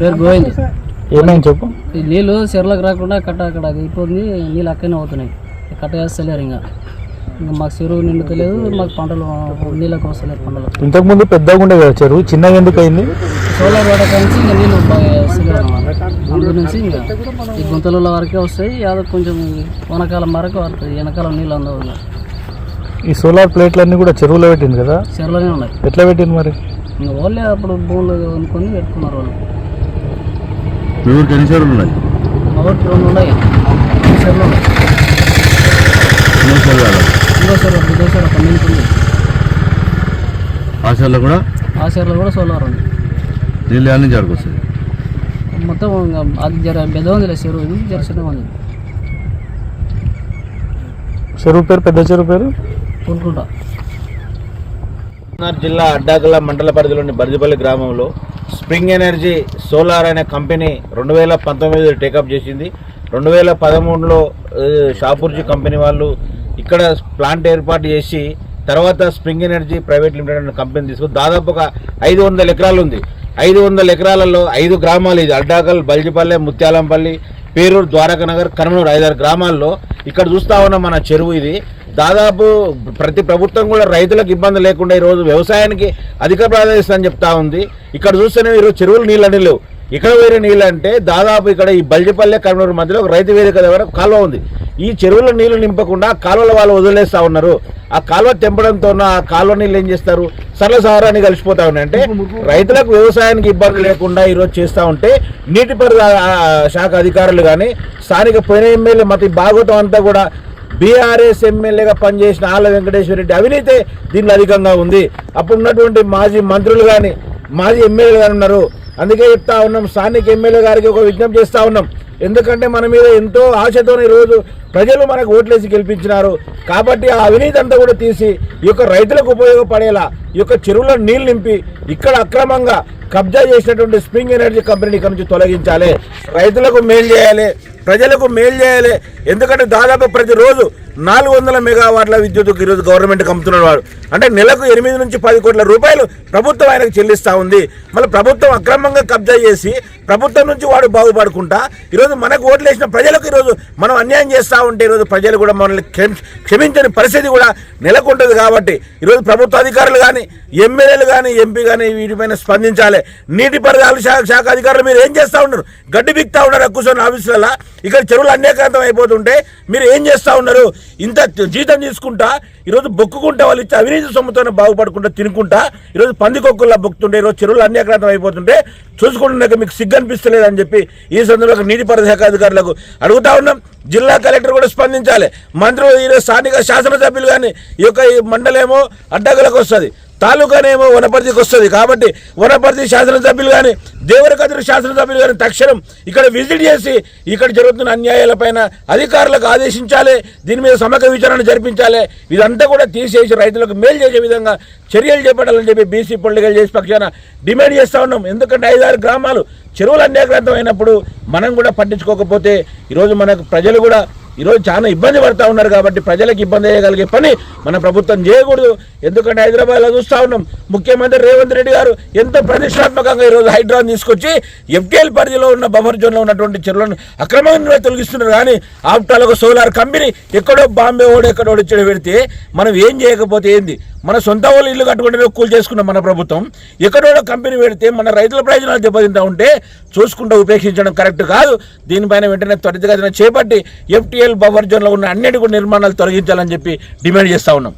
పేరు గోవింద్. ఏమైంది చెప్పు. నీళ్ళు చెర్లకు రాకుండా కట్ట అక్కడ అయిపోతుంది నీళ్ళు అక్కడనే అవుతున్నాయి కట్ట వేస్తలేరు ఇంకా. ఇంకా మాకు చెరువు నిండుతలేదు మాకు పంటలు నీళ్ళకి వస్తలేదు పంటలు. ఇంతకుముందు పెద్దగా ఉండే కదా చెరువు చిన్నగా ఎందుకు అయింది? సోలార్ వాడక నుంచి ఇంకా నీళ్ళు ముందు నుంచి ఇంకా. ఈ గుంతల వరకే వస్తాయి యాదో కొంచెం వనకాలం వరకు వస్తాయి వెనకాలం నీళ్ళు అందవు ఈ సోలార్ ప్లేట్లన్నీ కూడా చెరువులో పెట్టింది కదా? చెరువులోనే ఉన్నాయి. ఎట్లా పెట్టింది మరి? ఇంకా వాళ్ళే అప్పుడు భూములు కొనుక్కొని పెట్టుకున్నారు వాళ్ళు. మీ ఊరికి ఎన్ని చెరువులు ఉన్నాయి. ఊరికి రెండు ఉన్నాయి? రెండు చెరువులు ఉన్నాయి. ఎన్నో చెరువులు కాదు. ఇంకో చెరువు ఇంకో చెరువు ఒక నింపుంది ఆ చెరువులో కూడా? ఆ చెరువులో కూడా సోలార్ ఉంది. నీళ్ళు అన్ని జరుగుతుంది మొత్తం అది జర పెద్ద ఉంది చెరువు ఇది జర చిన్నగా ఉంది. చెరువు పేరు పెద్ద చెరువు పేరు? మహబూబ్నగర్ జిల్లా అడ్డాకల మండల పరిధిలోని బర్జిపల్లి గ్రామంలో స్ప్రింగ్ ఎనర్జీ సోలార్ అనే కంపెనీ రెండు వేల పంతొమ్మిది టేకప్ చేసింది. రెండు వేల పదమూడులో షాపూర్జీ కంపెనీ వాళ్ళు ఇక్కడ ప్లాంట్ ఏర్పాటు చేసి తర్వాత స్ప్రింగ్ ఎనర్జీ ప్రైవేట్ లిమిటెడ్ అనే కంపెనీ తీసుకుని దాదాపు ఒక ఐదు వందల ఎకరాలు ఉంది. ఐదు వందల ఎకరాలలో ఐదు గ్రామాలు ఇది. అడ్డాకల్ బల్జిపల్లె ముత్యాలంపల్లి పేరూరు ద్వారకానగర్ కర్మనూరు ఐదారు గ్రామాల్లో ఇక్కడ చూస్తా ఉన్న మన చెరువు ఇది. దాదాపు ప్రతి ప్రభుత్వం కూడా రైతులకు ఇబ్బంది లేకుండా ఈరోజు వ్యవసాయానికి అధిక ప్రాధాన్యత అని చెప్తా ఉంది. ఇక్కడ చూస్తేనే ఈరోజు చెరువులు నీళ్ళు లేవు. ఇక్కడ వేరే నీళ్ళు అంటే దాదాపు ఇక్కడ ఈ బల్జిపల్లె కర్నూలు మధ్యలో ఒక రైతు వేదిక దగ్గర కాలువ ఉంది. ఈ చెరువుల నీళ్ళు నింపకుండా కాలువల వాళ్ళు వదిలేస్తా ఉన్నారు. ఆ కాలువ తెంపడంతో ఆ కాలువ నీళ్ళు ఏం చేస్తారు? సరళ సహారాన్ని కలిసిపోతా ఉన్నాయంటే రైతులకు వ్యవసాయానికి ఇబ్బంది లేకుండా ఈరోజు చేస్తూ ఉంటే నీటిపారుదల శాఖ అధికారులు కానీ స్థానిక పోయిన ఎమ్మెల్యే మత భాగవతం అంతా కూడా బీఆర్ఎస్ ఎమ్మెల్యేగా పనిచేసిన ఆళ్ళ వెంకటేశ్వర రెడ్డి అవినీతి దీనిలో అధికంగా ఉంది. అప్పుడు ఉన్నటువంటి మాజీ మంత్రులు కానీ మాజీ ఎమ్మెల్యేలు కానీ ఉన్నారు. అందుకే చెప్తా ఉన్నాం స్థానిక ఎమ్మెల్యే గారికి ఒక విజ్ఞప్తి చేస్తూ ఉన్నాం. ఎందుకంటే మన మీద ఎంతో ఆశతో ఈరోజు ప్రజలు మనకు ఓట్లేసి గెలిపించినారు. కాబట్టి ఆ అవినీతి అంతా కూడా తీసి ఈ యొక్క రైతులకు ఉపయోగపడేలా ఈ యొక్క చెరువులో నీళ్ళు నింపి ఇక్కడ అక్రమంగా కబ్జా చేసినటువంటి స్ప్రింగ్ ఎనర్జీ కంపెనీని ఇక్కడ నుంచి తొలగించాలి. రైతులకు మేలు చేయాలి ప్రజలకు మేలు చేయాలి. ఎందుకంటే దాదాపు ప్రతిరోజు నాలుగు వందల మెగావాట్ల విద్యుత్ ఈరోజు గవర్నమెంట్ కమ్ముతున్నాడు వాడు అంటే నెలకు ఎనిమిది నుంచి పది కోట్ల రూపాయలు ప్రభుత్వం ఆయనకు చెల్లిస్తూ ఉంది. మళ్ళీ ప్రభుత్వం అక్రమంగా కబ్జా చేసి ప్రభుత్వం నుంచి వాడు బాగుపడుకుంటా ఈరోజు మనకు ఓట్లు వేసిన ప్రజలకు ఈరోజు మనం అన్యాయం చేస్తూ ఉంటే ఈరోజు ప్రజలు కూడా మనల్ని క్షమించని పరిస్థితి కూడా నెలకొంటుంది కాబట్టి ఈరోజు ప్రభుత్వ అధికారులు కానీ ఎమ్మెల్యేలు కానీ ఎంపీ కానీ వీటిపైన స్పందించాలి. నీటి నీటిపారుదల శాఖ శాఖ అధికారులు మీరు ఏం చేస్తూ ఉన్నారు? గడ్డి బిక్తా ఉన్నారు? కూర్చొని ఆఫీసులలో? ఇక్కడ చెరువులు అనేకాంతం అయిపోతుంటే మీరు ఏం చేస్తూ ఉన్నారు? ఇంత జీతం తీసుకుంటా ఈరోజు బొక్కుకుంటా వాళ్ళు ఇచ్చే అవినీతి సొమ్ముతో బాగుపడుకుంటా తినుకుంటా ఈరోజు పందికొక్కుల్లా బొక్కుతుంటే ఈరోజు చెరువులు అన్యాక్రాంతం అయిపోతుంటే చూసుకుంటున్నాక మీకు సిగ్గు అనిపిస్తలేదని చెప్పి ఈ సందర్భంగా నీటిపారుదల శాఖ అధికారులకు అడుగుతా ఉన్నాం. జిల్లా కలెక్టర్ కూడా స్పందించాలి. మంత్రులు ఈరోజు స్థానిక శాసనసభ్యులు కానీ ఈ యొక్క ఈ మండలేమో అడ్డగలకు వస్తుంది తాలూకానేమో వనపర్తికి వస్తుంది. కాబట్టి వనపర్తి శాసనసభ్యులు కానీ దేవరకద్రి శాసనసభ్యులు కానీ తక్షణం ఇక్కడ విజిట్ చేసి ఇక్కడ జరుగుతున్న అన్యాయాలపైన అధికారులకు ఆదేశించాలి. దీని మీద సమగ్ర విచారణ జరిపించాలి. ఇదంతా కూడా తీసేసి రైతులకు మేలు చేసే విధంగా చర్యలు చేపట్టాలని చెప్పి బీసీ పొలిటికల్ చేసి పక్షాన డిమాండ్ చేస్తూ ఉన్నాం. ఎందుకంటే ఐదారు గ్రామాలు చెరువులు అన్యాక్రాంతం అయినప్పుడు మనం కూడా పట్టించుకోకపోతే ఈరోజు మనకు ప్రజలు కూడా ఈరోజు చాలా ఇబ్బంది పడతా ఉన్నారు కాబట్టి ప్రజలకు ఇబ్బంది చేయగలిగే పని మన ప్రభుత్వం చేయకూడదు. ఎందుకంటే హైదరాబాద్లో చూస్తూ ఉన్నాం ముఖ్యమంత్రి రేవంత్ రెడ్డి గారు ఎంతో ప్రతిష్టాత్మకంగా ఈరోజు హైడ్రాన్ తీసుకొచ్చి ఎఫ్కేఎల్ పరిధిలో ఉన్న బఫర్ జోన్లో ఉన్నటువంటి చెరువులను అక్రమంగా తొలగిస్తున్నారు. కానీ ఆఫ్టర్ ఒక సోలార్ కంపెనీ ఎక్కడో బాంబే ఓడి ఎక్కడో ఇచ్చడి పెడితే మనం ఏం చేయకపోతే ఏంది? మన సొంత వాళ్ళు ఇల్లు కట్టుకుంటే కూల్ చేసుకున్నాం మన ప్రభుత్వం. ఎక్కడో కంపెనీ పెడితే మన రైతుల ప్రయోజనాలు దెబ్బతింటా ఉంటే చూసుకుంటూ ఉపేక్షించడం కరెక్ట్ కాదు. దీనిపైన వెంటనే త్వరితగతిన చేపట్టి ఎఫ్టీఎల్ బఫర్ జోన్లో ఉన్న అన్నిటి నిర్మాణాలు తొలగించాలని చెప్పి డిమాండ్ చేస్తా ఉన్నాం.